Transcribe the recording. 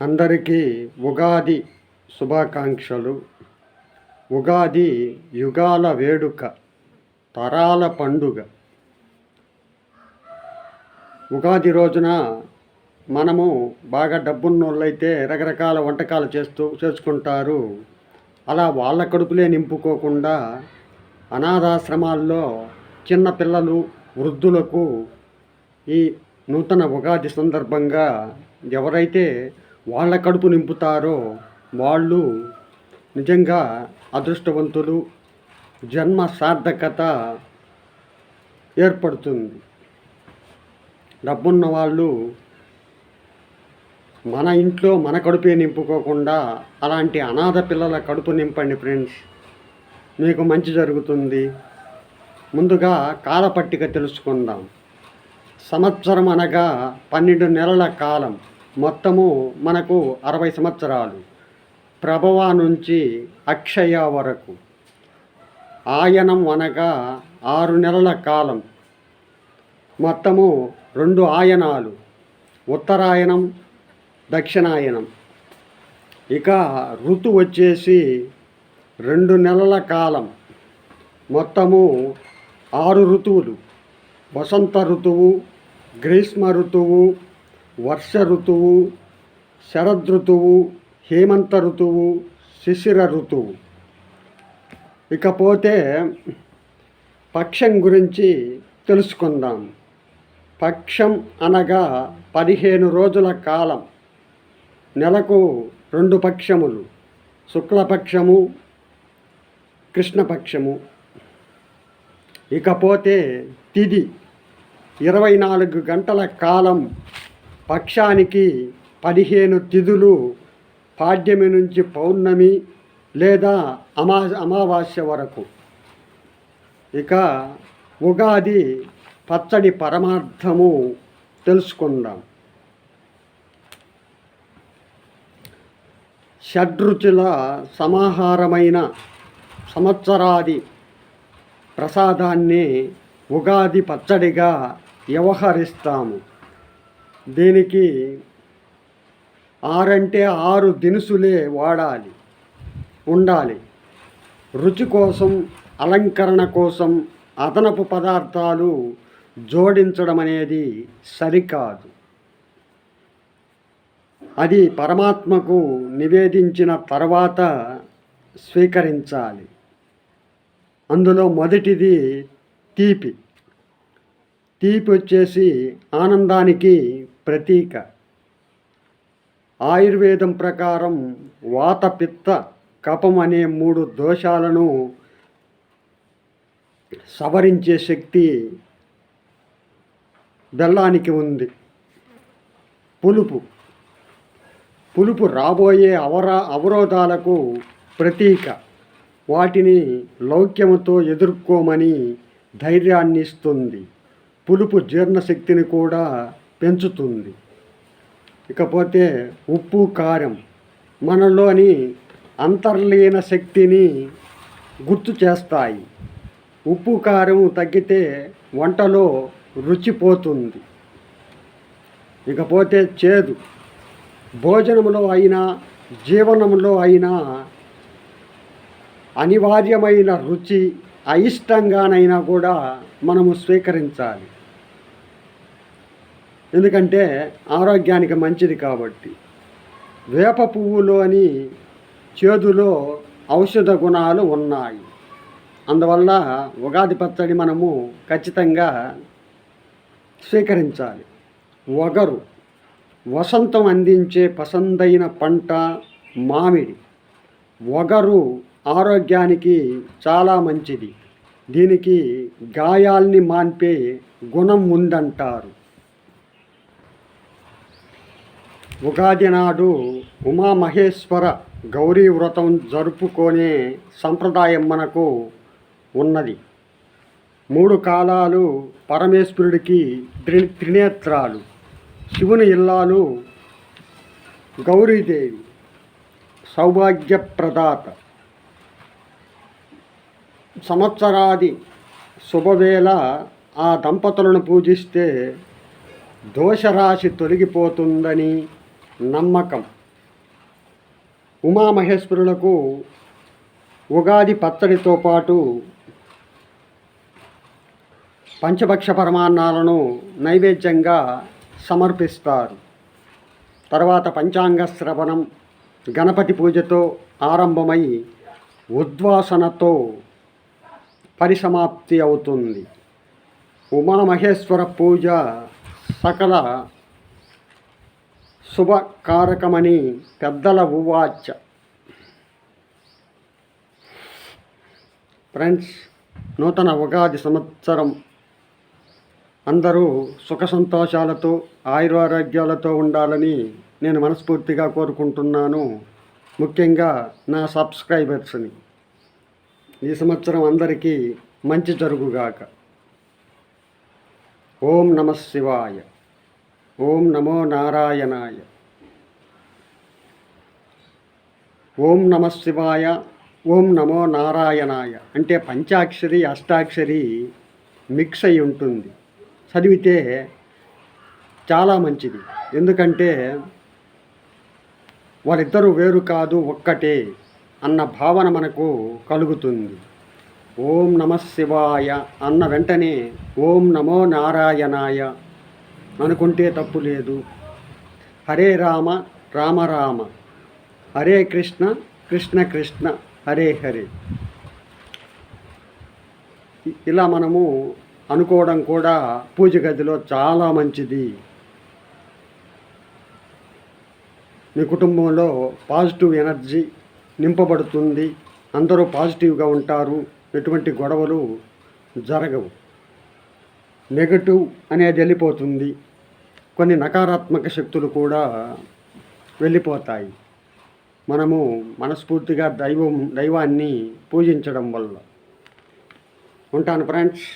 అందరికీ ఉగాది శుభాకాంక్షలు. ఉగాది యుగాల వేడుక తరాల పండుగ. ఉగాది రోజున మనము బాగా డబ్బున్నోళ్ళైతే రకరకాల వంటకాలు చేస్తూ చేసుకుంటారు. అలా వాళ్ళ కడుపులే నింపుకోకుండా అనాథాశ్రమాల్లో చిన్నపిల్లలు వృద్ధులకు ఈ నూతన ఉగాది సందర్భంగా ఎవరైతే వాళ్ళ కడుపు నింపుతారో వాళ్ళు నిజంగా అదృష్టవంతులు. జన్మ సార్థకత ఏర్పడుతుంది. డబ్బున్న వాళ్ళు మన ఇంట్లో మన కడుపే నింపుకోకుండా అలాంటి అనాథ పిల్లల కడుపు నింపండి ఫ్రెండ్స్. మీకు మంచి జరుగుతుంది. ముందుగా కాలపట్టిక తెలుసుకుందాం. సంవత్సరం అనగా పన్నెండు నెలల కాలం. మొత్తము మనకు అరవై సంవత్సరాలు. ప్రభవ నుంచి అక్షయ వరకు. ఆయనం అనగా ఆరు నెలల కాలం. మొత్తము రెండు ఆయనాలు. ఉత్తరాయణం దక్షిణాయనం. ఇక ఋతు వచ్చేసి రెండు నెలల కాలం. మొత్తము ఆరు ఋతువులు. వసంత ఋతువు గ్రీష్మ ఋతువు వర్ష ఋతువు శరదృతువు హేమంత ఋతువు శిశిర ఋతువు ఇకపోతే పక్షం గురించి తెలుసుకుందాం. పక్షం అనగా పదిహేను రోజుల కాలం. నెలకు రెండు పక్షములు. శుక్లపక్షము కృష్ణపక్షము. ఇకపోతే తిది. ఇరవై నాలుగు గంటల కాలం పక్షానికి పదిహేను తిథులు పాడ్యమి నుంచి పౌర్ణమి లేదా అమా అమావాస్య వరకు. ఇక ఉగాది పచ్చడి పరమార్థము తెలుసుకుందాం. షడ్రుచుల సమాహారమైన సంవత్సరాది ప్రసాదాన్ని ఉగాది పచ్చడిగా వ్యవహరిస్తాము. దీనికి ఆరంటే ఆరు దినుసులే వాడాలి ఉండాలి. రుచి కోసం అలంకరణ కోసం అదనపు పదార్థాలు జోడించడం అనేది సరికాదు. అది పరమాత్మకు నివేదించిన తర్వాత స్వీకరించాలి. అందులో మొదటిది తీపి. తీపి వచ్చేసి ఆనందానికి ప్రతీక. ఆయుర్వేదం ప్రకారం వాత పిత్త కపం అనే మూడు దోషాలను సవరించే శక్తి బెల్లానికి ఉంది. పులుపు. పులుపు రాబోయే అవరా అవరోధాలకు ప్రతీక. వాటిని లౌక్యముతో ఎదుర్కోమని ధైర్యాన్ని ఇస్తుంది పులుపు జీర్ణశక్తిని కూడా పెంచుతుంది. ఇకపోతే ఉప్పు కారం మనలోని అంతర్లీన శక్తిని గుర్తు చేస్తాయి. ఉప్పు కారం తగ్గితే వంటలో రుచిపోతుంది ఇకపోతే చేదు. భోజనంలో అయినా జీవనంలో అయినా అనివార్యమైన రుచి అయిష్టంగానైనా కూడా మనము స్వీకరించాలి. ఎందుకంటే ఆరోగ్యానికి మంచిది కాబట్టి. వేప పువ్వులోని చేదులో ఔషధ గుణాలు ఉన్నాయి. అందువల్ల ఉగాది పచ్చడి మనము ఖచ్చితంగా స్వీకరించాలి. వగరు వసంతం అందించే పసందైన పంట మామిడి. ఒగరు ఆరోగ్యానికి చాలా మంచిది. దీనికి గాయాల్ని మాన్పే గుణం ఉందంటారు. ఉగాది నాడు ఉమామహేశ్వర గౌరీ వ్రతం జరుపుకునే సంప్రదాయం మనకు ఉన్నది. మూడు కాలాలు పరమేశ్వరుడికి త్రి త్రినేత్రాలు. శివుని ఇల్లాలు గౌరీదేవి. సౌభాగ్యప్రదాత. సంవత్సరాది శుభవేళ ఆ దంపతులను పూజిస్తే దోషరాశి తొలగిపోతుందని నమ్మకం. ఉమామహేశ్వరులకు ఉగాది పచ్చడితో పాటు పంచభక్ష పరమాన్నాలను నైవేద్యంగా సమర్పిస్తారు. తర్వాత పంచాంగ శ్రవణం గణపతి పూజతో ఆరంభమై ఉద్వాసనతో పరిసమాప్తి అవుతుంది. ఉమామహేశ్వర పూజ సకల శుభకారకమని పెద్దల ఉవాచ ఫ్రెండ్స్ నూతన ఉగాది సంవత్సరం. అందరూ సుఖ సంతోషాలతో ఆయురారోగ్యాలతో ఉండాలని నేను మనస్ఫూర్తిగా కోరుకుంటున్నాను. ముఖ్యంగా నా సబ్స్క్రైబర్స్ని. ఈ సంవత్సరం అందరికీ మంచి జరుగుగాక. ఓం నమ శివాయ. ఓం నమో నారాయణాయ. ఓం నమ శివాయ ఓం నమో నారాయణాయ అంటే పంచాక్షరి అష్టాక్షరి మిక్స్ అయి ఉంటుంది. చదివితే చాలా మంచిది. ఎందుకంటే వారిద్దరూ వేరు కాదు ఒక్కటే అన్న భావన మనకు కలుగుతుంది. ఓం నమ శివాయ అన్న వెంటనే ఓం నమో నారాయణాయ అనుకుంటే తప్పు లేదు. హరే రామ రామ రామ. హరే కృష్ణ కృష్ణ కృష్ణ. హరే హరే. ఇలా మనము అనుకోవడం కూడా పూజ గదిలో చాలా మంచిది. మీ కుటుంబంలో పాజిటివ్ ఎనర్జీ నింపబడుతుంది. అందరూ పాజిటివ్గా ఉంటారు. ఎటువంటి గొడవలు జరగవు. నెగటివ్ అనేది వెళ్ళిపోతుంది. కొన్ని నకారాత్మక శక్తులు కూడా వెళ్ళిపోతాయి. మనము మనస్ఫూర్తిగా దైవం దైవాన్ని పూజించడం వల్ల. ఉంటాను ఫ్రెండ్స్?